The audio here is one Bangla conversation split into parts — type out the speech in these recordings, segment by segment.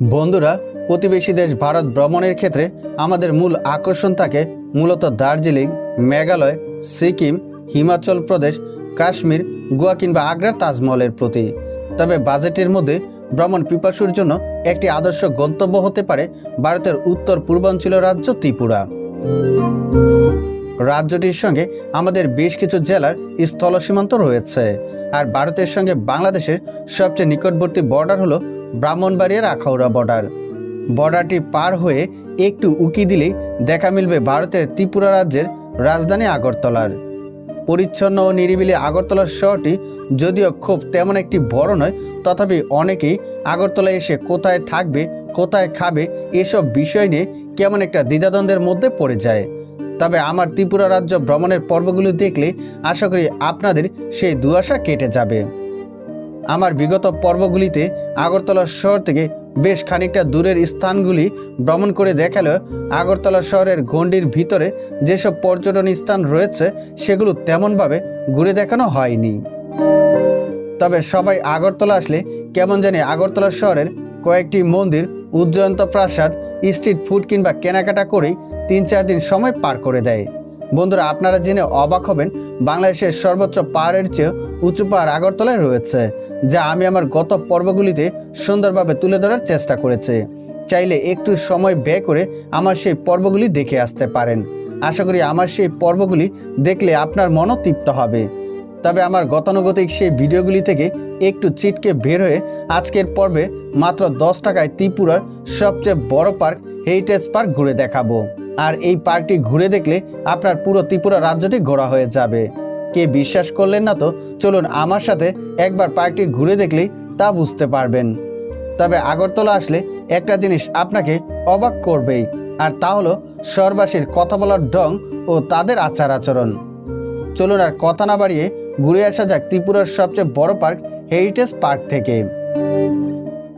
বন্ধুরা, প্রতিবেশী দেশ ভারত ভ্রমণের ক্ষেত্রে আমাদের মূল আকর্ষণ থাকে মূলত দার্জিলিং, মেঘালয়, সিকিম, হিমাচল প্রদেশ, কাশ্মীর, গোয়া কিংবা আগ্রার তাজমহলের প্রতি। তবে বাজেটের মধ্যে ভ্রমণ পিপাসুর জন্য একটি আদর্শ গন্তব্য হতে পারে ভারতের উত্তর পূর্বাঞ্চল রাজ্য ত্রিপুরা। রাজ্যটির সঙ্গে আমাদের বেশ কিছু জেলার স্থল সীমান্ত রয়েছে। আর ভারতের সঙ্গে বাংলাদেশের সবচেয়ে নিকটবর্তী বর্ডার হলো ব্রাহ্মণবাড়িয়ার আখাউড়া বর্ডার। বর্ডারটি পার হয়ে একটু উকি দিলেই দেখা মিলবে ভারতের ত্রিপুরা রাজ্যের রাজধানী আগরতলার। পরিচ্ছন্ন ও নিরিবিলি আগরতলা শহরটি যদিও খুব তেমন একটি বড় নয়, তথাপি অনেকেই আগরতলায় এসে কোথায় থাকবে, কোথায় খাবে এসব বিষয় নিয়ে কেমন একটা দ্বিধাদ্বন্দ্বের মধ্যে পড়ে যায়। তবে আমার ত্রিপুরা রাজ্য ভ্রমণের পর্বগুলো দেখলে আশা করি আপনাদের সেই দুয়াশা কেটে যাবে। আমার বিগত পর্বগুলিতে আগরতলা শহর থেকে বেশ খানিকটা দূরের স্থানগুলি ভ্রমণ করে দেখালেও আগরতলা শহরের গণ্ডির ভিতরে যেসব পর্যটন স্থান রয়েছে, সেগুলো তেমনভাবে ঘুরে দেখানো হয়নি। তবে সবাই আগরতলা আসলে কেমন জানি আগরতলা শহরের কয়েকটি মন্দির, উজ্জয়ন্ত প্রাসাদ, স্ট্রিট ফুড কিংবা কেনাকাটা করেই তিন চার দিন সময় পার করে দেয়। বন্ধুরা, আপনারা জেনে অবাক হবেন, বাংলাদেশের সর্বোচ্চ পাহাড়ের চেয়ে উঁচু পাহাড় আগরতলায় রয়েছে, যা আমি আমার গত পর্বগুলিতে সুন্দরভাবে তুলে ধরার চেষ্টা করেছি। চাইলে একটু সময় ব্যয় করে আমার সেই পর্বগুলি দেখে আসতে পারেন। আশা করি আমার সেই পর্বগুলি দেখলে আপনার মনও তৃপ্ত হবে। তবে আমার গতানুগতিক সেই ভিডিওগুলি থেকে একটু চিটকে বের হয়ে আজকের পর্বে মাত্র দশ টাকায় ত্রিপুরার সবচেয়ে বড় পার্ক হেরিটেজ পার্ক ঘুরে দেখাবো। আর এই পার্কটি ঘুরে দেখলে আপনার পুরো ত্রিপুরা রাজ্যটি ঘোরা হয়ে যাবে। কে বিশ্বাস করলেন না তো? চলুন আমার সাথে একবার পার্কটি ঘুরে দেখলেই তা বুঝতে পারবেন। তবে আগরতলা আসলে একটা জিনিস আপনাকে অবাক করবেই, আর তা হলো শহরবাসীর কথা বলার ঢং ও তাদের আচার আচরণ। চলুন আর কথা না বাড়িয়ে ঘুরে আসা যাক ত্রিপুরার সবচেয়ে বড় পার্ক হেরিটেজ পার্ক থেকে।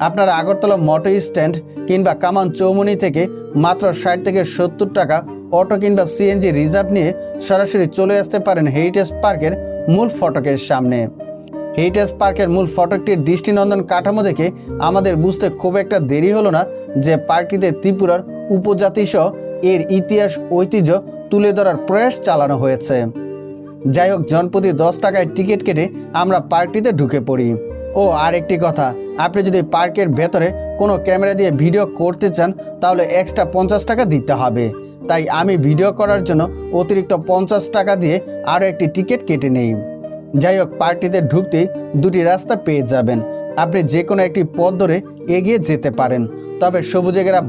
আপনারা আগরতলা মোটর স্ট্যান্ড কিংবা কামান চৌমুনি থেকে মাত্র ষাট থেকে সত্তর টাকা অটো কিংবা সিএনজি রিজার্ভ নিয়ে সরাসরি চলে আসতে পারেন হেরিটেজ পার্কের মূল ফটকের সামনে। হেরিটেজ পার্কের মূল ফটকটির দৃষ্টিনন্দন কাঠামো দেখে আমাদের বুঝতে খুব একটা দেরি হলো না যে পার্কটিতে ত্রিপুরার উপজাতি সহ এর ইতিহাস, ঐতিহ্য তুলে ধরার প্রয়াস চালানো হয়েছে। যাই হোক, জনপ্রতি দশ টাকায় টিকিট কেটে আমরা পার্কটিতে ঢুকে পড়ি। ও আর একটি কথা আপনি যদি পার্কের ভেতরে কোনো ক্যামেরা দিয়ে ভিডিও করতে চান, তাহলে এক্সট্রা পঞ্চাশ টাকা দিতে হবে। তাই আমি ভিডিও করার জন্য অতিরিক্ত পঞ্চাশ টাকা দিয়ে আরও একটি টিকিট কেটে নেই। যাই হোক, পার্কটিতে ঢুকতেই দুটি রাস্তা পেয়ে যাবেন। আপনি যে কোনো একটি পথ ধরে এগিয়ে যেতে পারেন। তবে সবুজে ঘেরা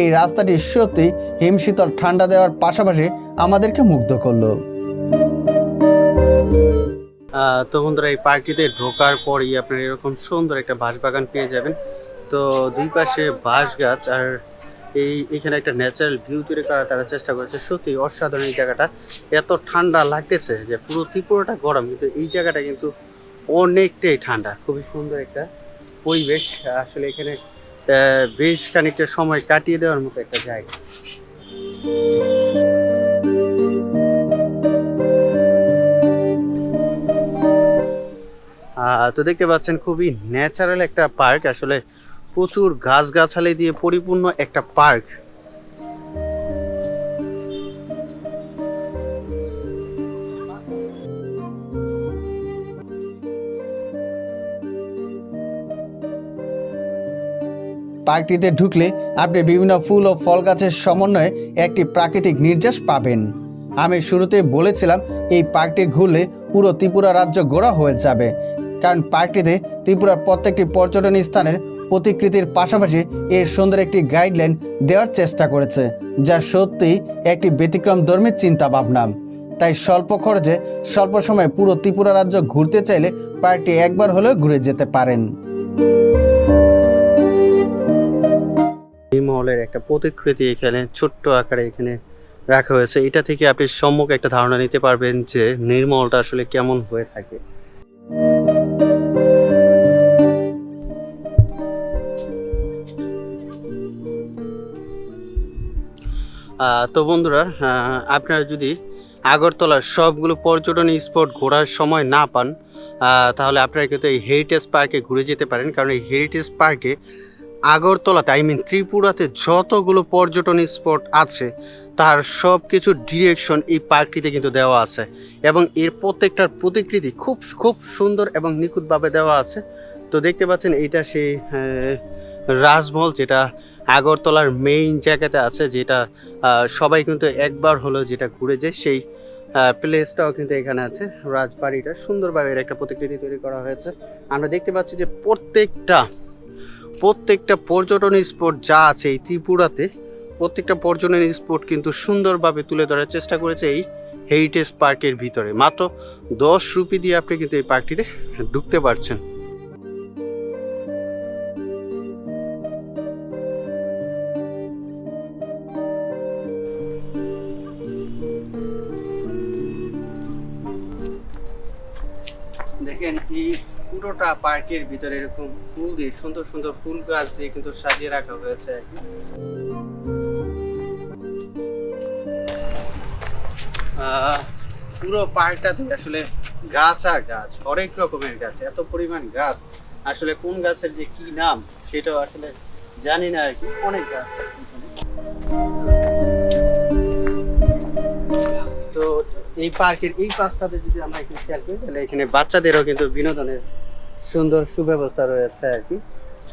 এই রাস্তাটি সত্যি হিমশীতল ঠান্ডা দেওয়ার পাশাপাশি আমাদেরকে মুগ্ধ করল। তো বন্ধুরা এই পার্কটিতে ঢোকার পরই আপনার এরকম সুন্দর একটা বাঁশ বাগান পেয়ে যাবেন। তো দুই পাশে বাঁশ গাছ আর এই, এখানে একটা ন্যাচারাল ভিউ তৈরি করার তারা চেষ্টা করেছে। সত্যি অসাধারণ এই জায়গাটা। এত ঠান্ডা লাগতেছে যে পুরো ত্রিপুরাটা গরম, কিন্তু এই জায়গাটা কিন্তু অনেকটাই ঠান্ডা। খুবই সুন্দর একটা পরিবেশ। আসলে এখানে বেশ খানিকটা সময় কাটিয়ে দেওয়ার মতো একটা জায়গা। তো দেখতে পাচ্ছেন খুবই ন্যাচারাল একটা পার্ক আসলে প্রচুর গাছগাছালি দিয়ে পরিপূর্ণ একটা পার্ক পার্কটিতে ঢুকলে আপনি বিভিন্ন ফুল ও ফল গাছের সমন্বয়ে একটি প্রাকৃতিক নির্যাস পাবেন। আমি শুরুতে বলেছিলাম, এই পার্কটি ঘুরলে পুরো ত্রিপুরা রাজ্য ঘোরা হয়ে যাবে। কারণ পার্কটিতে ত্রিপুরার প্রত্যেকটি পর্যটন স্থানের প্রতিকৃতির পাশাপাশি এর সুন্দর একটি গাইডলাইন দেওয়ার চেষ্টা করেছে, যা সত্যি একটি ব্যতিক্রম ধর্মীর চিন্তা ভাবনা তাই স্বল্প খরচে স্বল্প সময়ে পুরো ত্রিপুরা রাজ্য ঘুরতে চাইলে পার্কটি একবার হলেও ঘুরে যেতে পারেন। মহলের একটা প্রতিকৃতি এখানে ছোট্ট আকারে এখানে রাখা হয়েছে। এটা থেকে আপনি সম্মুখ একটা ধারণা নিতে পারবেন যে নির্মলটা আসলে কেমন হয়ে থাকে। তো বন্ধুরা আপনারা যদি আগরতলার সবগুলো পর্যটন স্পট ঘোরার সময় না পান তাহলে আপনারা কিন্তু এই হেরিটেজ পার্কে ঘুরে যেতে পারেন। কারণ এই হেরিটেজ পার্কে আগরতলাতে আই মিন ত্রিপুরাতে যতগুলো পর্যটন স্পট আছে, তার সব কিছু ডিরেকশন এই পার্কটিতে কিন্তু দেওয়া আছে। এবং এর প্রত্যেকটার প্রতিকৃতি খুব খুব সুন্দর এবং নিখুঁতভাবে দেওয়া আছে। তো দেখতে পাচ্ছেন এটা সেই রাজমহল যেটা আগরতলার মেইন জায়গাতে আছে, যেটা সবাই কিন্তু একবার হলো যেটা ঘুরে যায়, সেই প্লেসটাও কিন্তু এখানে আছে। রাজবাড়িটা সুন্দরভাবে একটা প্রতিকৃতি তৈরি করা হয়েছে। আমরা দেখতে পাচ্ছি যে প্রত্যেকটা প্রত্যেকটা পর্যটন স্পট যা আছে এই ত্রিপুরাতে, প্রত্যেকটা পর্যটন স্পট কিন্তু সুন্দরভাবে তুলে ধরার চেষ্টা করেছে এই হেরিটেজ পার্কের ভিতরে। মাত্র দশ রুপি দিয়ে আপনি কিন্তু এই পার্কটিতে ঢুকতে পারছেন। এই পুরোটা পার্কের ভিতরে এরকম ফুল দিয়ে, সুন্দর সুন্দর ফুল গাছ দিয়ে কিন্তু সাজিয়ে রাখা হয়েছে পুরো পার্কটাতে আসলে গাছ আর গাছ, অনেক রকমের গাছ, এত পরিমাণ গাছ। আসলে কোন গাছের যে কি নাম, সেটাও আসলে জানি না আর কি। অনেক গাছ এই পার্কের এই পাশটাতে যদি আমরা একটু খেয়াল করি, তাহলে এখানে বাচ্চাদেরও কিন্তু বিনোদনের সুন্দর সুব্যবস্থা রয়েছে আর কি।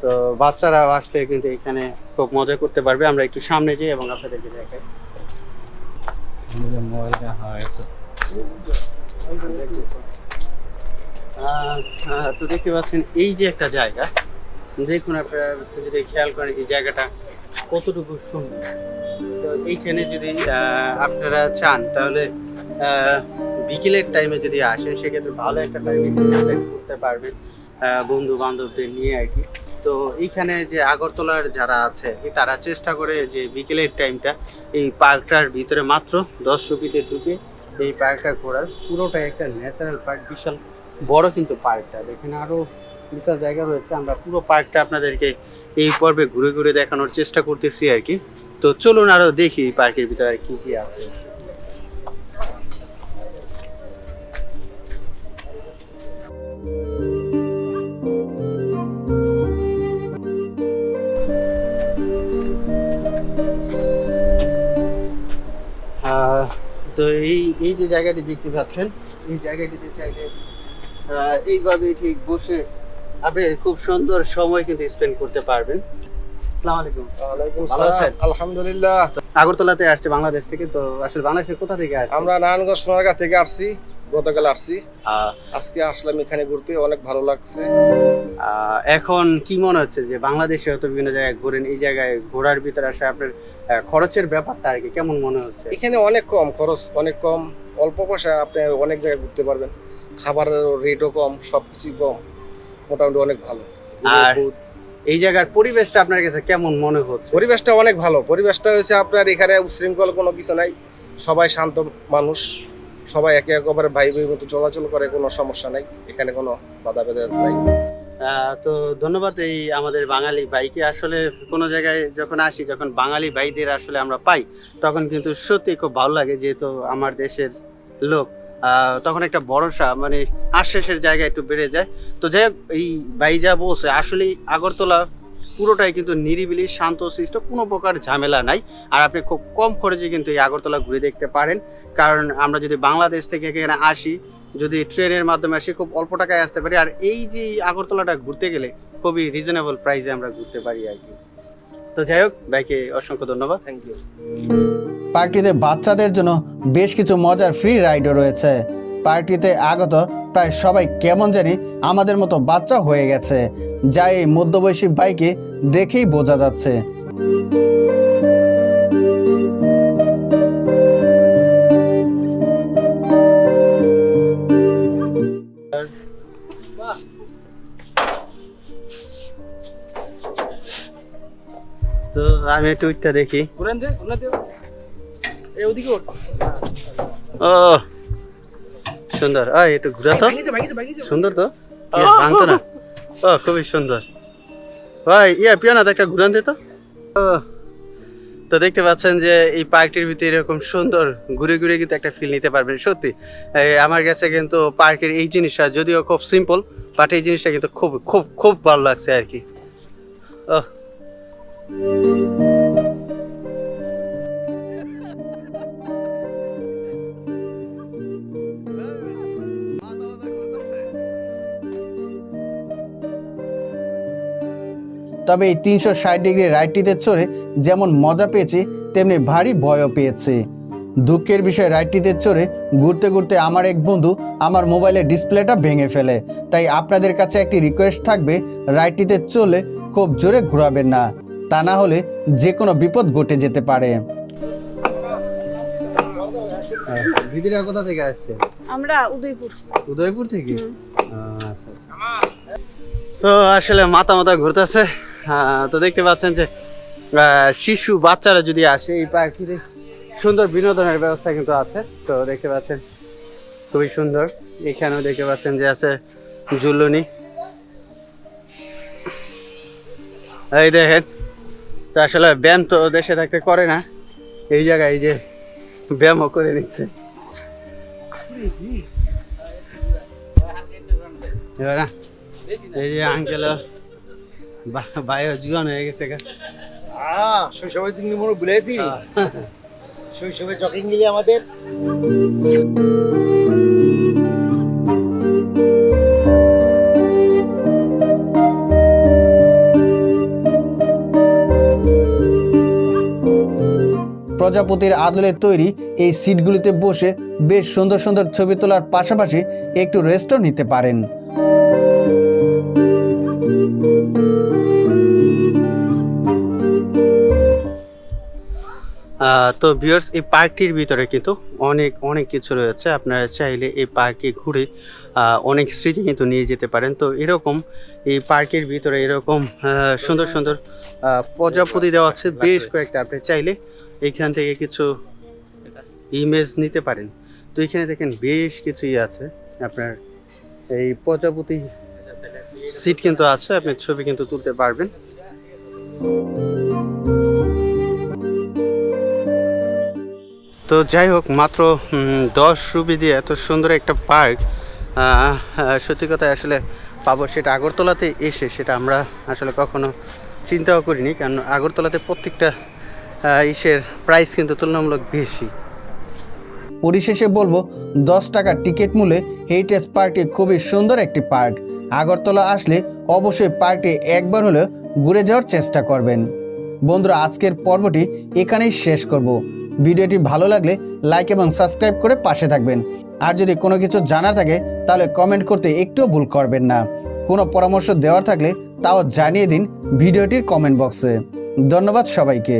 তো বাচ্চারাও আসলে কিন্তু এখানে খুব মজা করতে পারবে। আমরা একটু সামনে যাই এবং আপনাদেরকে দেখাই। তো দেখতে পাচ্ছেন, এই যে একটা জায়গা, দেখুন আপনারা যদি খেয়াল করেন এই জায়গাটা কতটুকু সুন্দর। তো এইখানে যদি আপনারা চান, তাহলে বিকেলের টাইমে যদি আসেন, সেক্ষেত্রে ভালো একটা টাইমে করতে পারবেন বন্ধু বান্ধবদের নিয়ে আর কি। তো এইখানে যে আগরতলার যারা আছে তারা চেষ্টা করে যে বিকেলের টাইমটা এই পার্কটার ভিতরে মাত্র দশ রুপিতে ঢুকে এই পার্কটা ঘোরার। পুরোটা একটা ন্যাচারাল পার্ক বিশাল বড় কিন্তু পার্কটা এখানে আরও বিশাল জায়গা রয়েছে। আমরা পুরো পার্কটা আপনাদেরকে এই পর্বে ঘুরে ঘুরে দেখানোর চেষ্টা করতেছি আর কি। তো চলুন আরও দেখি পার্কের ভিতরে আর কী কি আছে। এই এই যে জায়গাটি দেখতে পাচ্ছেন এই জায়গাটিতে চাইলে এইভাবে ঠিক বসে আপনি খুব সুন্দর সময় কিন্তু স্পেন্ড করতে পারবেন? আলহামদুলিল্লাহ। আগরতলাতে আসছে বাংলাদেশ থেকে তো আসলে বাংলাদেশের কোথা থেকে আসছে আমরা নারায়ণগঞ্জ সোনারগাঁ থেকে আসছি গতকাল আসছি। আজকে আসলাম এখানে ঘুরতে অনেক ভালো লাগছে। আহ, এখন কি মনে হচ্ছে যে বাংলাদেশে হয়তো বিভিন্ন জায়গায় ঘোরেন? এই জায়গায় ঘোরার ভিতরে আসে আপনার খরচের ব্যাপারটা আর কি কেমন মনে হচ্ছে? এখানে অনেক কম খরচ অনেক কম অল্প পয়সা আপনি অনেক জায়গায় ঘুরতে পারবেন। খাবারের রেটও কম সবকিছু কম মোটামুটি অনেক ভালো। আর এই জায়গার পরিবেশটা আপনার কাছে কেমন মনে হচ্ছে? পরিবেশটা অনেক ভালো। পরিবেশটা হচ্ছে আপনার এখানে উশৃঙ্খল কোনো কিছু নাই। সবাই শান্ত মানুষ। সবাই একে একেবারে ভাই ভাই মতো চলাচল করে কোনো সমস্যা নাই। এখানে কোনো বাধা ভেদাভেদ নাই। তো ধন্যবাদ এই আমাদের বাঙালি ভাইকে। আসলে কোনো জায়গায় যখন আসি, যখন বাঙালি ভাইদের আসলে আমরা পাই, তখন কিন্তু সত্যি খুব ভালো লাগে যেহেতু আমার দেশের লোক। তখন একটা ভরসা মানে আশ্বাসের জায়গা একটু বেড়ে যায়। তো যাই হোক, এই যা বলছে, আসলে আগরতলা পুরোটাই কিন্তু নিরিবিলি, শান্ত, সৃষ্ট, কোনো প্রকার ঝামেলা নাই। আর আপনি খুব কম খরচে কিন্তু এই আগরতলা ঘুরে দেখতে পারেন। কারণ আমরা যদি বাংলাদেশ থেকে এখানে আসি যদি ট্রেনের মাধ্যমে আসি খুব অল্প টাকায় আসতে পারি। আর এই যে আগরতলাটা ঘুরতে গেলে খুবই রিজনেবল প্রাইসে আমরা ঘুরতে পারি আর কি। তো যাই হোক ভাইকে অসংখ্য ধন্যবাদ। থ্যাংক ইউ পার্কটিতে বাচ্চাদের জন্য বেশ কিছু মজার ফ্রি রাইডও রয়েছে। পার্কটিতে আগত প্রায় সবাই কেমন জানি আমাদের মতো বাচ্চা হয়ে গেছে। যা এই মধ্যবয়সী বাইকে দেখেই বোঝা যাচ্ছে। তো আমি একটু ওইটা দেখি। ও সুন্দর। আয় একটু ঘুরা তো। সুন্দর তো? কি, ভাঙতো না। ও খুবই সুন্দর। ভাই ইয়া পিয়ানাতে একটা ঘুরান দে তো। তো দেখতে পাচ্ছেন যে এই পার্কটির ভিতরে এরকম সুন্দর ঘুরে ঘুরে কিন্তু একটা ফিল নিতে পারবেন সত্যি। আমার কাছে কিন্তু পার্কের এই জিনিসটা যদিও খুব সিম্পল বাট এই জিনিসটা কিন্তু খুব খুব খুব ভালো লাগছে আর কি। ও তবে এই তিনশো ষাট ডিগ্রি রাইডটিতে চড়ে যেমন মজা পেয়েছি, তেমনি ভারী ভয়ও পেয়েছি। দুঃখের বিষয় রাইডটিতে চড়ে ঘুরতে ঘুরতে আমার এক বন্ধু আমার মোবাইলের ডিসপ্লেটা ভেঙে ফেলে। তাই আপনাদের কাছে একটি রিকোয়েস্ট থাকবে রাইডটিতে চলে খুব জোরে ঘোরাবেন না। তা না হলে যে কোনো বিপদ ঘটে যেতে পারে। দিদিরা কোথা থেকে আসছে? আমরা উদয়পুর। উদয়পুর থেকে? আচ্ছা আচ্ছা। তো আসলে মাথা মাথা ঘুরতেছে। তো দেখতে পাচ্ছেন যে শিশু বাচ্চারা যদি আসে এই পার্কিতে সুন্দর বিনোদনের ব্যবস্থা কিন্তু আছে। তো দেখতে পাচ্ছেন খুবই সুন্দর। এখানেও দেখতে পাচ্ছেন যে আছে ঝুলুনি। এই দেখেন তো আসলে ব্যায়াম তো দেশে থাকতে করে না। এই জায়গায় এই যে ব্যায়ামও করে নিচ্ছে। এই যে আঙ্কেল বায়ো জীবন হয়ে গেছে গা। আহ শৈশবে তুমি মনে ভুলেছি শৈশবে জগিং গেলে আমাদের প্রজাপতির আদলে তৈরি এই সিটগুলিতে বসে বেশ সুন্দর সুন্দর ছবি তোলার পাশাপাশি একটু রেস্টও নিতে পারেন। তো ভিউয়ার্স এই পার্কটির ভিতরে কিন্তু অনেক অনেক কিছু রয়েছে। আপনারা চাইলে এই পার্কে ঘুরে অনেক স্মৃতি কিন্তু নিয়ে যেতে পারেন। তো এরকম এই পার্কের ভিতরে এরকম সুন্দর সুন্দর প্রজাপতি দেওয়া আছে। বেশ কয়েকটা, আপনি চাইলে এখান থেকে কিছু ইমেজ নিতে পারেন। তো এখানে দেখেন বেশ কিছুই আছে। আপনার এই প্রজাপতি সিট কিন্তু আছে, আপনি ছবি কিন্তু তুলতে পারবেন। তো যাই হোক, মাত্র দশ রুপি দিয়ে এত সুন্দর একটা পার্ক। সত্যি কথা আসলে পাবো সেটা আগরতলাতে এসে সেটা আমরা আসলে কখনো চিন্তাও করিনি, কারণ আগরতলাতে প্রত্যেকটা ইসের প্রাইস কিন্তু তুলনামূলক বেশি। পরিশেষে বলব, দশ টাকার টিকিট মূল্যে হেরিটেজ পার্কটি খুবই সুন্দর একটি পার্ক আগরতলা আসলে অবশ্যই পার্কটি একবার হলেও ঘুরে যাওয়ার চেষ্টা করবেন। বন্ধুরা, আজকের পর্বটি এখানেই শেষ করব। ভিডিওটি ভালো লাগলে লাইক এবং সাবস্ক্রাইব করে পাশে থাকবেন। আর যদি কোনো কিছু জানার থাকে, তাহলে কমেন্ট করতে একটুও ভুল করবেন না। কোনো পরামর্শ দেওয়ার থাকলে তাও জানিয়ে দিন ভিডিওটির কমেন্ট বক্সে ধন্যবাদ সবাইকে।